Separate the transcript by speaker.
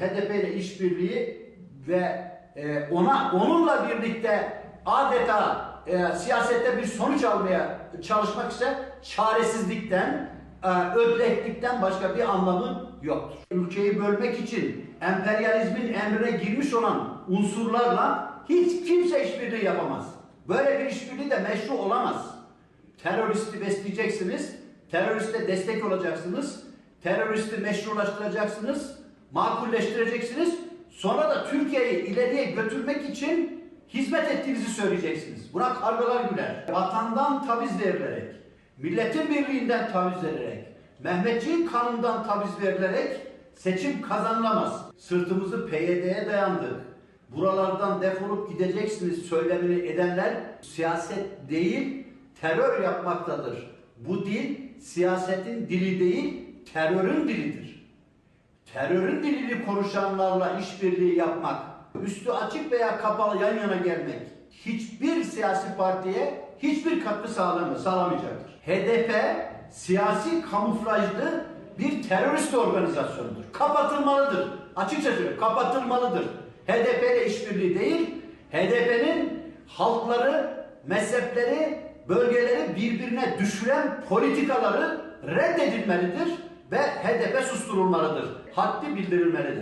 Speaker 1: HDP ile işbirliği ve e, ona onunla birlikte adeta e, siyasette bir sonuç almaya çalışmak ise çaresizlikten, e, ödleklikten başka bir anlamı yoktur. Ülkeyi bölmek için emperyalizmin emrine girmiş olan unsurlarla hiç kimse işbirliği yapamaz. Böyle bir işbirliği de meşru olamaz. Teröristi besleyeceksiniz, teröriste destek olacaksınız, teröristi meşrulaştıracaksınız, makulleştireceksiniz. Sonra da Türkiye'yi ileriye götürmek için hizmet ettiğinizi söyleyeceksiniz. Buna kargalar güler. Vatandan taviz verilerek, milletin birliğinden taviz verilerek, Mehmetçiğin kanından taviz verilerek seçim kazanılamaz. Sırtımızı PYD'ye dayandık. Buralardan defolup gideceksiniz söylemini edenler siyaset değil terör yapmaktadır. Bu dil siyasetin dili değil terörün dilidir. Terörün dilini konuşanlarla işbirliği yapmak, üstü açık veya kapalı yan yana gelmek hiçbir siyasi partiye hiçbir katkı sağlamıyor, sağlamayacaktır. HDP siyasi kamuflajlı bir terörist organizasyonudur. Kapatılmalıdır. Açıkça söylüyorum, kapatılmalıdır. HDP ile işbirliği değil, HDP'nin halkları, mezhepleri, bölgeleri birbirine düşüren politikaları reddedilmelidir ve HDP susturulmalıdır. Haddi bildirilmelidir.